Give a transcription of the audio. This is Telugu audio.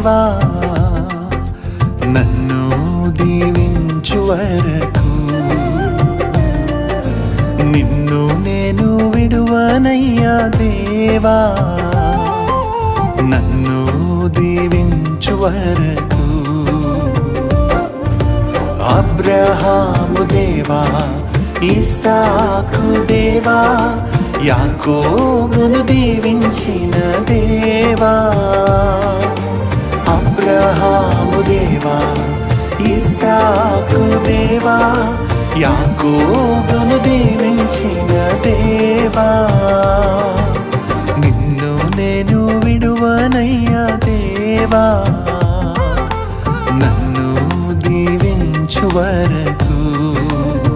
దేవా నన్ను దీవించు వరకు. నిన్ను నేను విడువనయ్యా దేవా నన్ను దీవించు వరకు. అబ్రహాము దేవా ఇసాకు దేవా యాకోబును దీవించిన దేవా. దేవా ఇసాకు దేవా యాకోబును దీవించిన దేవా. నిన్ను నేను విడువనయ్యా దేవా. నన్ను దీవించు వరకు